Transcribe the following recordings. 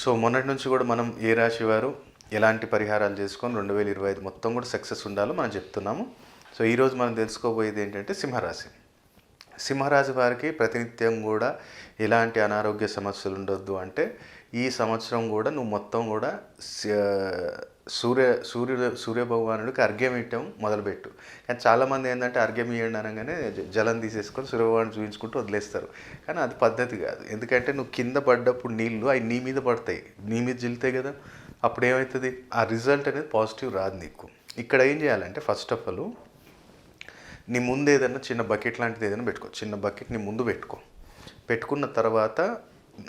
So మొన్నటి నుంచి కూడా మనం ఏ రాశి వారు ఎలాంటి పరిహారాలు చేసుకొని రెండు వేల ఇరవై ఐదు మొత్తం కూడా సక్సెస్ ఉండాలో మనం చెప్తున్నాము. సో ఈరోజు మనం తెలుసుకోబోయేది ఏంటంటే సింహరాశి. సింహరాశి వారికి ప్రతినిత్యం కూడా ఎలాంటి అనారోగ్య సమస్యలు ఉండొద్దు అంటే ఈ సంవత్సరం కూడా నువ్వు మొత్తం కూడా సూర్య సూర్యుడు సూర్య భగవానుడికి అర్ఘ్యం ఇవ్వటం మొదలుపెట్టు. కానీ చాలామంది ఏంటంటే అర్ఘ్యం ఇవ్వండి అనగానే జలం తీసేసుకొని సూర్యభగవాన్ని చూపించుకుంటూ వదిలేస్తారు. కానీ అది పద్ధతి కాదు. ఎందుకంటే నువ్వు కింద పడ్డప్పుడు నీళ్ళు అవి నీ మీద పడతాయి. నీ మీద జిల్తాయి కదా. అప్పుడు ఏమవుతుంది ఆ రిజల్ట్ అనేది పాజిటివ్ రాదు నీకు. ఇక్కడ ఏం చేయాలంటే ఫస్ట్ ఆఫ్ ఆల్ నీ ముందు ఏదైనా చిన్న బకెట్ లాంటిది ఏదైనా పెట్టుకో. చిన్న బకెట్ నీ ముందు పెట్టుకో. పెట్టుకున్న తర్వాత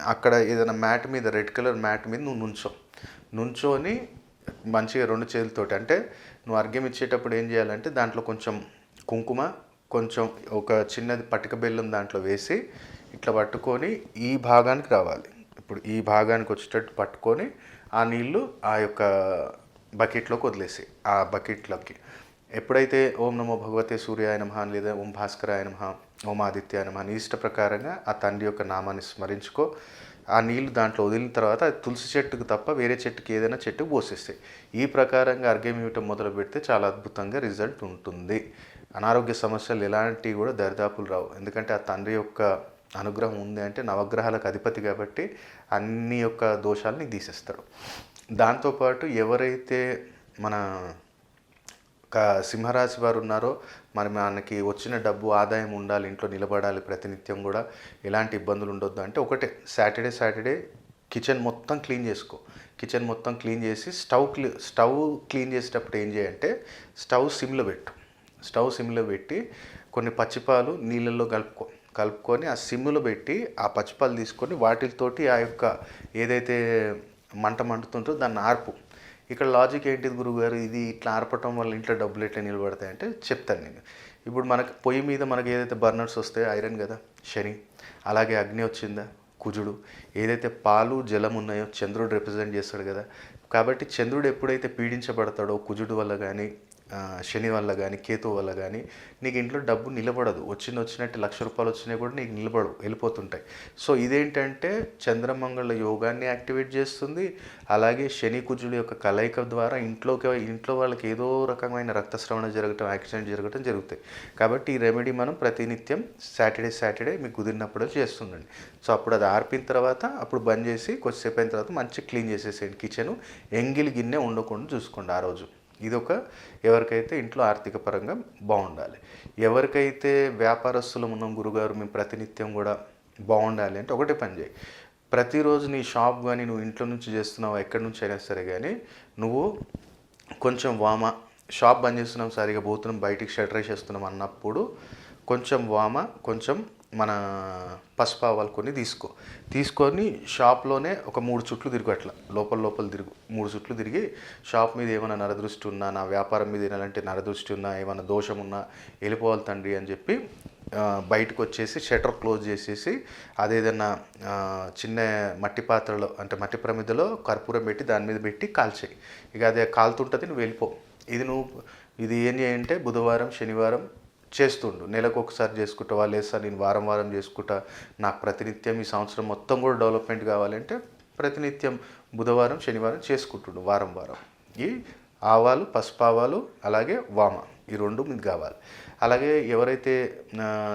అక్కడ ఏదైనా మ్యాట్ మీద రెడ్ కలర్ మ్యాట్ మీద నువ్వు నుంచో. నుంచోని మంచిగా రెండు చేతులతోటి. అంటే నువ్వు అర్ఘ్యం ఇచ్చేటప్పుడు ఏం చేయాలంటే దాంట్లో కొంచెం కుంకుమ కొంచెం ఒక చిన్నది పటిక బెల్లం దాంట్లో వేసి ఇట్లా పట్టుకొని ఈ భాగానికి రావాలి. ఇప్పుడు ఈ భాగానికి వచ్చేటట్టు పట్టుకొని ఆ నీళ్ళు ఆ యొక్క బకెట్లోకి వదిలేసి ఆ బకెట్లోకి. ఎప్పుడైతే ఓం నమో భగవతే సూర్యాయ నమః అని లేదా ఓం భాస్కరాయ నమః ఓం ఆదిత్యాయ నమః అని ఇష్ట ప్రకారంగా ఆ తండ్రి యొక్క నామాన్ని స్మరించుకో. ఆ నీళ్ళు దాంట్లో వదిలిన తర్వాత అది తులసి చెట్టుకు తప్ప వేరే చెట్టుకి ఏదైనా చెట్టుకు పోసేస్తాయి. ఈ ప్రకారంగా అర్ఘ్యం ఇవ్వటం మొదలు పెడితే చాలా అద్భుతంగా రిజల్ట్ ఉంటుంది. అనారోగ్య సమస్యలు ఎలాంటివి కూడా దరిదాపులు రావు. ఎందుకంటే ఆ తండ్రి యొక్క అనుగ్రహం ఉంది అంటే నవగ్రహాలకు అధిపతి కాబట్టి అన్ని యొక్క దోషాలని తీసేస్తాడు దాంతోపాటు ఎవరైతే మన సింహరాశి వారు ఉన్నారో మరి మనకి వచ్చిన డబ్బు ఆదాయం ఉండాలి ఇంట్లో నిలబడాలి ప్రతినిత్యం కూడా ఎలాంటి ఇబ్బందులు ఉండొద్దు అంటే ఒకటే సాటర్డే సాటర్డే కిచెన్ మొత్తం క్లీన్ చేసుకో. కిచెన్ మొత్తం క్లీన్ చేసి స్టవ్ క్లీ స్టవ్ క్లీన్ చేసేటప్పుడు ఏం చేయంటే స్టవ్ సిమ్లో పెట్టు. స్టవ్ సిమ్లో పెట్టి కొన్ని పచ్చిపాలు నీళ్ళల్లో కలుపుకో కలుపుకొని ఆ సిమ్లో పెట్టి ఆ పచ్చిపాలు తీసుకొని వాటితోటి ఆ యొక్క ఏదైతే మంట మండుతుందో దాన్ని ఆర్పు. ఇక్కడ లాజిక్ ఏంటిది గురుగారు ఇది ఇట్లా ఆర్పటం వల్ల ఇంట్లో డబ్బులు ఎట్లా నిలబడతాయి అంటే చెప్తాను నేను. ఇప్పుడు మనకు పొయ్యి మీద మనకి ఏదైతే బర్నర్స్ వస్తాయో ఐరన్ కదా శని. అలాగే అగ్ని వచ్చిందా కుజుడు. ఏదైతే పాలు జలం ఉన్నాయో చంద్రుడు రిప్రజెంట్ చేస్తాడు కదా. కాబట్టి చంద్రుడు ఎప్పుడైతే పీడించబడతాడో కుజుడు వల్ల కానీ శని వల్ల కానీ కేతు వల్ల కానీ నీకు ఇంట్లో డబ్బు నిలబడదు. వచ్చిన వచ్చినట్టు లక్ష రూపాయలు వచ్చినా కూడా నీకు నిలబడవు వెళ్ళిపోతుంటాయి. సో ఇదేంటంటే చంద్రమంగళ యోగాన్ని యాక్టివేట్ చేస్తుంది. అలాగే శని కుజుల యొక్క కలయిక ద్వారా ఇంట్లోకి ఇంట్లో వాళ్ళకి ఏదో రకమైన రక్తస్రవణ జరగటం యాక్సిడెంట్ జరగటం జరుగుతాయి. కాబట్టి ఈ రెమెడీ మనం ప్రతినిత్యం సాటర్డే సాటర్డే మీకు కుదిరినప్పుడు చేస్తుండండి. సో అప్పుడు అది ఆర్పిన తర్వాత అప్పుడు బంద్ చేసి కొద్దిసేపు అయిన తర్వాత మంచిగా క్లీన్ చేసేసేయండి కిచెన్. ఎంగిలి గిన్నె ఉండకుండా చూసుకోండి ఆ రోజు. ఇది ఒక ఎవరికైతే ఇంట్లో ఆర్థిక పరంగా బాగుండాలి. ఎవరికైతే వ్యాపారస్తులు ఉన్నాం గురుగారు మేము ప్రతినిత్యం కూడా బాగుండాలి అంటే ఒకటే పని చేయి. ప్రతిరోజు నీ షాప్ కానీ నువ్వు ఇంట్లో నుంచి చేస్తున్నావు ఎక్కడి నుంచి అయినా సరే కానీ నువ్వు కొంచెం వామ షాప్ బంద్ చేస్తున్నాం సరిగా పోతున్నాం బయటికి షటర్ వేసేస్తున్నాం అన్నప్పుడు కొంచెం వామ కొంచెం మన పసుపావాలు కొన్ని తీసుకో. తీసుకొని షాప్లోనే ఒక మూడు చుట్లు తిరుగు అట్లా. లోపల లోపల తిరుగు. మూడు చుట్లు తిరిగి షాప్ మీద ఏమైనా నరదృష్టి ఉన్నా నా వ్యాపారం మీద ఎలాంటి నరదృష్టి ఉన్నా ఏమైనా దోషం ఉన్నా వెళ్ళిపోవాలి తండ్రి అని చెప్పి బయటకు వచ్చేసి షటర్ క్లోజ్ చేసేసి అదేదన్నా చిన్న మట్టి పాత్రలో అంటే మట్టి ప్రమిదలో కర్పూరం పెట్టి దాని మీద పెట్టి కాల్చేయి. ఇక అదే కాలుతుంటుంది నువ్వు వెళ్ళిపో. ఇది నువ్వు ఇది ఏం చేయంటే బుధవారం శనివారం చేస్తుండు. నెలకు ఒకసారి చేసుకుంటావా లేదు సార్ నేను వారం వారం చేసుకుంటా. నాకు ప్రతినిత్యం ఈ సంవత్సరం మొత్తం కూడా డెవలప్మెంట్ కావాలంటే ప్రతినిత్యం బుధవారం శనివారం చేసుకుంటుండు వారం వారం. ఈ ఆవాలు పసుపావాలు అలాగే వామ ఈ రెండు మీకు కావాలి. అలాగే ఎవరైతే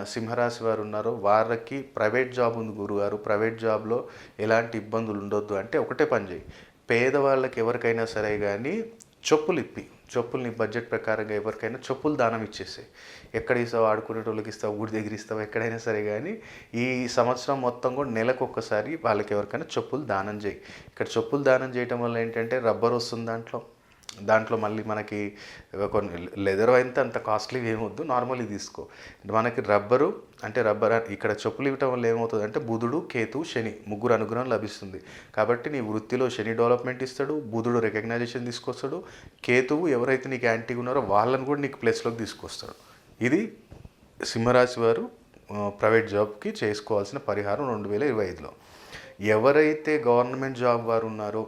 సింహరాశి వారు ఉన్నారో వారికి ప్రైవేట్ జాబ్ ఉంది గురుగారు. ప్రైవేట్ జాబ్లో ఎలాంటి ఇబ్బందులు ఉండొద్దు. అంటే ఒకటే పని చేయి. పేదవాళ్ళకి ఎవరికైనా సరే కానీ చెప్పులు ఇప్పి చెప్పులు నీ బడ్జెట్ ప్రకారంగా ఎవరికైనా చెప్పులు దానం ఇచ్చేసాయి. ఎక్కడ ఇస్తావు ఆడుకునేటోళ్ళకి ఇస్తావు ఊరి దగ్గర ఇస్తావు ఎక్కడైనా సరే కానీ ఈ సంవత్సరం మొత్తం కూడా నెలకు ఒక్కసారి వాళ్ళకి ఎవరికైనా చెప్పులు దానం చేయి. ఇక్కడ చెప్పులు దానం చేయటం వల్ల ఏంటంటే రబ్బర్ వస్తుంది దాంట్లో. దాంట్లో మళ్ళీ మనకి కొన్ని లెదర్ అయితే అంత కాస్ట్లీ ఏమొద్దు నార్మల్గా తీసుకో. మనకి రబ్బరు అంటే రబ్బర్ ఇక్కడ చెప్పులు ఇవ్వటం వల్ల ఏమవుతుంది అంటే బుధుడు కేతు శని ముగ్గురు అనుగ్రహం లభిస్తుంది. కాబట్టి నీ వృత్తిలో శని డెవలప్మెంట్ ఇస్తాడు బుధుడు రికగ్నైజేషన్ తీసుకొస్తాడు కేతువు ఎవరైతే నీకు యాంటీగా ఉన్నారో వాళ్ళని కూడా నీకు ప్లేస్లోకి తీసుకొస్తాడు. ఇది సింహరాశి వారు ప్రైవేట్ జాబ్కి చేసుకోవాల్సిన పరిహారం రెండు వేల ఇరవై ఐదులో. ఎవరైతే గవర్నమెంట్ జాబ్ వారు ఉన్నారో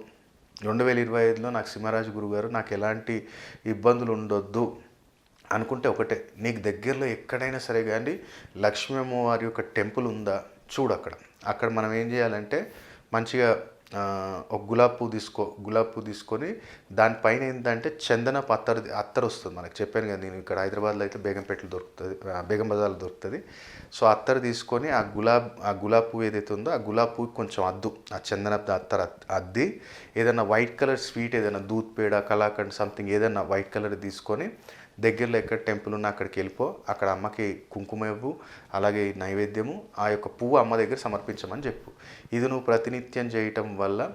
రెండు వేల ఇరవై ఐదులో నాకు సింహరాజు గురుగారు నాకు ఎలాంటి ఇబ్బందులు ఉండొద్దు అనుకుంటే ఒకటే నీకు దగ్గరలో ఎక్కడైనా సరే కానీ లక్ష్మీ అమ్మవారి యొక్క టెంపుల్ ఉందా? చూడు అక్కడ. అక్కడ మనం ఏం చేయాలంటే మంచిగా ఒక గులాబ్ పువ్వు తీసుకో గులాబ్ పువ్వు తీసుకొని దానిపైన ఏంటంటే చందనపు అత్తరు అత్తరు వస్తుంది మనకు. చెప్పాను కదా నేను ఇక్కడ హైదరాబాద్లో అయితే బేగంపేటలో దొరుకుతుంది ఆ, బేగం బజార్లో దొరుకుతుంది. సో అత్తరు తీసుకొని ఆ గులాబ్ ఆ గులాబ్ పువ్వు ఏదైతే ఉందో ఆ గులాబ్ పువ్వు కొంచెం అద్దు ఆ చందనపు అత్తరు అద్ది. ఏదైనా వైట్ కలర్ స్వీట్ ఏదైనా దూత్ పేడ కలాకండ్ సంథింగ్ ఏదైనా వైట్ కలర్ తీసుకొని దగ్గరలో ఎక్కడ టెంపుల్ ఉన్నా అక్కడికి వెళ్ళిపో. అక్కడ అమ్మకి కుంకుమ ఇవ్వు అలాగే నైవేద్యము ఆ యొక్క పువ్వు అమ్మ దగ్గర సమర్పించమని చెప్పు. ఇది నువ్వు ప్రతినిత్యం చేయటం వల్ల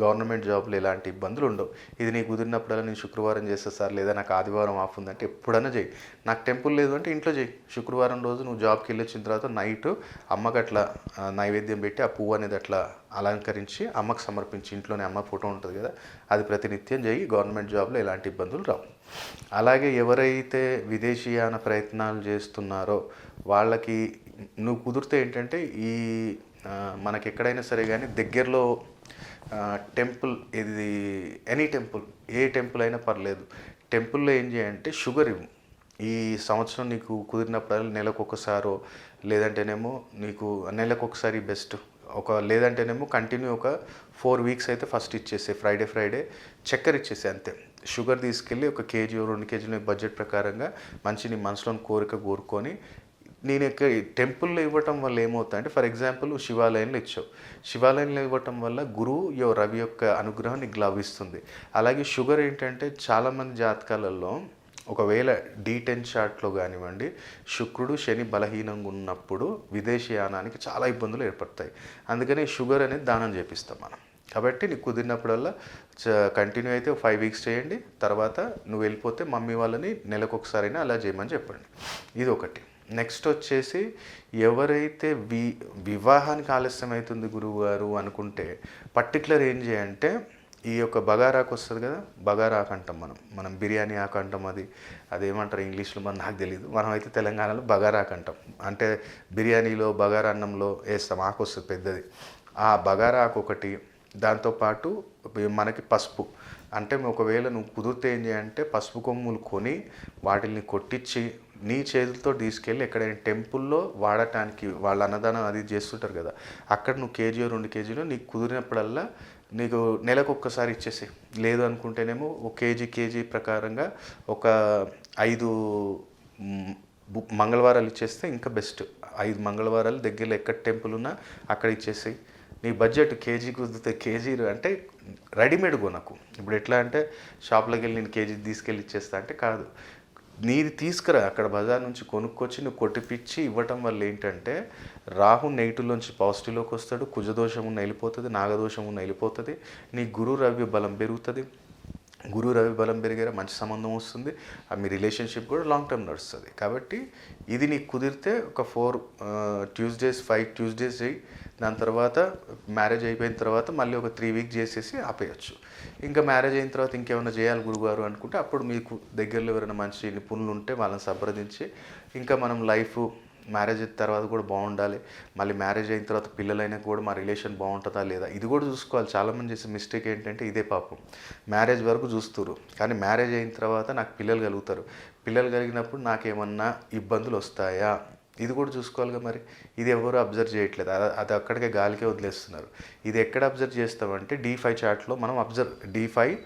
గవర్నమెంట్ జాబ్లో ఎలాంటి ఇబ్బందులు ఉండవు. ఇది నీకు కుదిరినప్పుడల్లా నేను శుక్రవారం చేస్తా సార్ లేదా నాకు ఆదివారం ఆఫ్ ఉందంటే ఎప్పుడైనా చేయి. నాకు టెంపుల్ లేదు అంటే ఇంట్లో చేయి. శుక్రవారం రోజు నువ్వు జాబ్కి వెళ్ళొచ్చిన తర్వాత నైట్ అమ్మకి అట్లా నైవేద్యం పెట్టి ఆ పువ్వు అనేది అట్లా అలంకరించి అమ్మకు సమర్పించి ఇంట్లోనే అమ్మ ఫోటో ఉంటుంది కదా అది ప్రతినిత్యం చేయి. గవర్నమెంట్ జాబ్లో ఎలాంటి ఇబ్బందులు రావు. అలాగే ఎవరైతే విదేశీయాన ప్రయత్నాలు చేస్తున్నారో వాళ్ళకి నువ్వు కుదిరితే ఏంటంటే ఈ మనకి ఎక్కడైనా సరే కానీ దగ్గరలో టెంపుల్ ఇది ఎనీ టెంపుల్ ఏ టెంపుల్ అయినా పర్లేదు. టెంపుల్లో ఏం చేయంటే షుగర్ ఇవ్వు. ఈ సంవత్సరం నీకు కుదిరినప్పుడల్లా నెలకు ఒకసారో లేదంటేనేమో నీకు నెలకు ఒకసారి బెస్ట్. ఒక లేదంటేనేమో కంటిన్యూ ఒక ఫోర్ వీక్స్ అయితే ఫస్ట్ ఇచ్చేసే ఫ్రైడే ఫ్రైడే చక్కెర ఇచ్చేసే అంతే. షుగర్ తీసుకెళ్ళి ఒక కేజీ రెండు కేజీల బడ్జెట్ ప్రకారంగా మంచిని మనసులోని కోరిక కోరుకొని నేను ఇక్కడ టెంపుల్లో ఇవ్వటం వల్ల ఏమవుతుంది అంటే ఫర్ ఎగ్జాంపుల్ శివాలయంలో ఇచ్చావు. శివాలయంలో ఇవ్వటం వల్ల గురువు యో రవి యొక్క అనుగ్రహం నీకు లభిస్తుంది అలాగే షుగర్ ఏంటంటే చాలామంది జాతకాలలో ఒకవేళ డీ టెన్ చార్ట్లో కానివ్వండి శుక్రుడు శని బలహీనంగా ఉన్నప్పుడు విదేశీయానానికి చాలా ఇబ్బందులు ఏర్పడతాయి. అందుకని షుగర్ అనేది దానం చేపిస్తాం మనం. కాబట్టి నీకు కుదిరినప్పుడల్లా కంటిన్యూ అయితే ఫైవ్ వీక్స్ చేయండి. తర్వాత నువ్వు వెళ్ళిపోతే మమ్మీ వాళ్ళని నెలకు ఒకసారైనా అలా చేయమని చెప్పండి. ఇది ఒకటి. నెక్స్ట్ వచ్చేసి ఎవరైతే వి వివాహానికి ఆలస్యం అవుతుంది గురువు గారు అనుకుంటే పర్టికులర్ ఏం చేయంటే ఈ యొక్క బగారాకు వస్తుంది కదా బగారా ఆకు అంటాం మనం. మనం బిర్యానీ ఆకు అంటాం అది. అదేమంటారు ఇంగ్లీష్లో మరి నాకు తెలియదు మనం అయితే తెలంగాణలో బగారా ఆకు అంటాం. అంటే బిర్యానీలో బగారా అన్నంలో వేస్తాం. ఆకు వస్తుంది పెద్దది. ఆ బగారా ఆకు ఒకటి దాంతోపాటు మనకి పసుపు. అంటే ఒకవేళ నువ్వు కుదిరితే ఏం చేయంటే పసుపు కొమ్ములు కొని వాటిని కొట్టించి నీ చేతులతో తీసుకెళ్ళి ఎక్కడైనా టెంపుల్లో వాడటానికి వాళ్ళ అన్నదానం అది చేస్తుంటారు కదా అక్కడ నువ్వు కేజీ రెండు కేజీలు నీకు కుదిరినప్పుడల్లా నీకు నెలకు ఒక్కసారి ఇచ్చేసి లేదు అనుకుంటేనేమో ఒక కేజీ కేజీ ప్రకారంగా ఒక ఐదు మంగళవారాలు ఇచ్చేస్తే ఇంకా బెస్ట్. ఐదు మంగళవారాలు దగ్గరలో ఎక్కడ టెంపుల్ ఉన్నా అక్కడ ఇచ్చేసి నీ బడ్జెట్ కేజీ కుదిరితే కేజీ అంటే రెడీమేడ్ కొనకు. ఇప్పుడు ఎట్లా అంటే షాప్లోకి వెళ్ళి నేను కేజీ తీసుకెళ్ళి ఇచ్చేస్తా అంటే కాదు. నీది తీసుకురా అక్కడ బజార్ నుంచి కొనుక్కొచ్చి నువ్వు కొట్టిపిచ్చి ఇవ్వటం వల్ల ఏంటంటే రాహు నెగిటివ్లోంచి పాజిటివ్లోకి వస్తాడు కుజదోషం ఉన్న వెళ్ళిపోతుంది నాగదోషం ఉన్న వెళ్ళిపోతుంది నీ గురు రవి బలం పెరుగుతుంది. గురు రవి బలం పెరిగారా మంచి సంబంధం వస్తుంది ఆ మీ రిలేషన్షిప్ కూడా లాంగ్ టర్మ్ నడుస్తుంది. కాబట్టి ఇది నీకు కుదిరితే ఒక ఫోర్ ట్యూస్డేస్ ఫైవ్ ట్యూస్డేస్ చేయి దాని తర్వాత మ్యారేజ్ అయిపోయిన తర్వాత మళ్ళీ ఒక త్రీ వీక్ చేసేసి ఆపేయచ్చు. ఇంకా మ్యారేజ్ అయిన తర్వాత ఇంకేమైనా చేయాలి గురుగారు అనుకుంటే అప్పుడు మీకు దగ్గరలో ఎవరైనా మంచి నిపుణులు ఉంటే వాళ్ళని సంప్రదించి ఇంకా మనం లైఫ్ మ్యారేజ్ అయిన తర్వాత కూడా బాగుండాలి. మళ్ళీ మ్యారేజ్ అయిన తర్వాత పిల్లలైనా కూడా మా రిలేషన్ బాగుంటుందా లేదా? ఇది కూడా చూసుకోవాలి. చాలామంది చేసే మిస్టేక్ ఏంటంటే ఇదే పాపం. మ్యారేజ్ వరకు చూస్తారు కానీ మ్యారేజ్ అయిన తర్వాత నాకు పిల్లలు కలుగుతారు. పిల్లలు కలిగినప్పుడు నాకేమన్నా ఇబ్బందులు వస్తాయా? ఇది కూడా చూసుకోవాలిగా మరి. ఇది ఎవరు అబ్జర్వ్ చేయట్లేదు. అది అది అక్కడికే గాలికే వదిలేస్తున్నారు. ఇది ఎక్కడ అబ్జర్వ్ చేస్తామంటే డీ ఫైవ్ చార్ట్లో మనం observe D five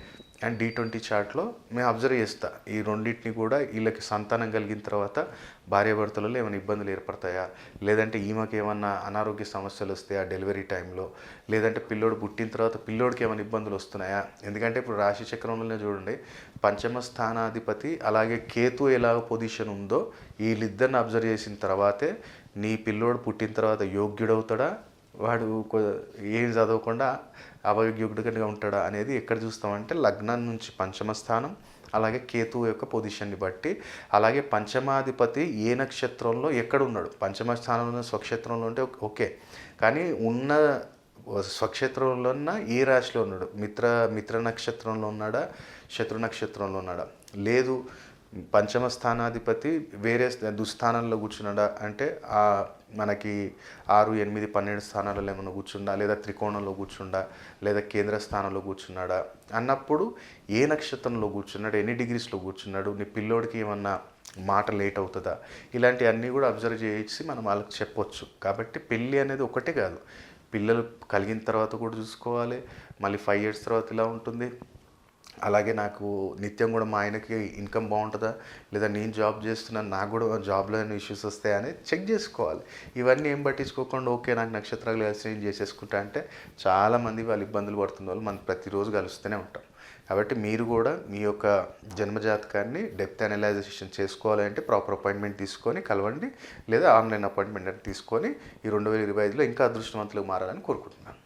and D twenty చార్ట్లో మేము అబ్జర్వ్ చేస్తా. ఈ రెండింటిని కూడా వీళ్ళకి సంతానం కలిగిన తర్వాత భార్యాభర్తలలో ఏమైనా ఇబ్బందులు ఏర్పడతాయా? లేదంటే ఈమెకి ఏమన్నా అనారోగ్య సమస్యలు వస్తాయా డెలివరీ టైంలో? లేదంటే పిల్లోడు పుట్టిన తర్వాత పిల్లోడికి ఏమైనా ఇబ్బందులు వస్తున్నాయా? ఎందుకంటే ఇప్పుడు రాశి చక్రంలోనే చూడండి పంచమ స్థానాధిపతి అలాగే కేతు ఎలా పొజిషన్ ఉందో వీళ్ళిద్దరిని అబ్జర్వ్ చేసిన తర్వాతే నీ పిల్లోడు పుట్టిన తర్వాత యోగ్యుడవుతాడా? వాడు ఏం చదవకుండా అవయోగ్యుడిగా ఉంటాడా అనేది ఎక్కడ చూస్తామంటే లగ్నం నుంచి పంచమ స్థానం అలాగే కేతువు యొక్క పొజిషన్ని బట్టి అలాగే పంచమాధిపతి ఏ నక్షత్రంలో ఎక్కడ ఉన్నాడు పంచమ స్థానంలో స్వక్షేత్రంలో ఉంటే ఓకే. కానీ ఉన్న స్వక్షేత్రంలో ఉన్న ఏ రాశిలో ఉన్నాడు? మిత్ర మిత్ర నక్షత్రంలో ఉన్నాడా? శత్రు నక్షత్రంలో ఉన్నాడా? లేదు పంచమ స్థానాధిపతి వేరే దుస్థానంలో కూర్చున్నాడా అంటే ఆ మనకి ఆరు ఎనిమిది పన్నెండు స్థానాలలో ఏమైనా కూర్చుండా? లేదా త్రికోణంలో కూర్చుండా? లేదా కేంద్ర స్థానంలో కూర్చున్నాడా? అన్నప్పుడు ఏ నక్షత్రంలో కూర్చున్నాడు? ఎన్ని డిగ్రీస్లో కూర్చున్నాడు? నీ పిల్లోడికి ఏమన్నా మాట లేట్ అవుతుందా? ఇలాంటివన్నీ కూడా అబ్జర్వ్ చేసి మనం వాళ్ళకి చెప్పొచ్చు. కాబట్టి పెళ్ళి అనేది ఒకటే కాదు. పిల్లలు కలిగిన తర్వాత కూడా చూసుకోవాలి. మళ్ళీ ఫైవ్ ఇయర్స్ తర్వాత ఇలా ఉంటుంది. అలాగే నాకు నిత్యం కూడా మా ఆయనకి ఇన్కమ్ బాగుంటుందా? లేదా నేను జాబ్ చేస్తున్నాను నాకు కూడా జాబ్లో ఏమైనా ఇష్యూస్ వస్తాయని చెక్ చేసుకోవాలి. ఇవన్నీ ఏం పట్టించుకోకుండా ఓకే నాకు నక్షత్రాలు కలిసి నేను చేసేసుకుంటా అంటే చాలామంది వాళ్ళు ఇబ్బందులు పడుతున్న వాళ్ళు మనం ప్రతిరోజు కలుస్తూనే ఉంటాం. కాబట్టి మీరు కూడా మీ యొక్క జన్మజాతకాన్ని డెప్త్ అనలైజేషన్ చేసుకోవాలి అంటే ప్రాపర్ అపాయింట్మెంట్ తీసుకొని కలవండి. లేదా ఆన్లైన్ అపాయింట్మెంట్ తీసుకొని ఈ రెండు వేల ఇరవై ఐదులో ఇంకా అదృష్టవంతులు మారాలని కోరుకుంటున్నాను.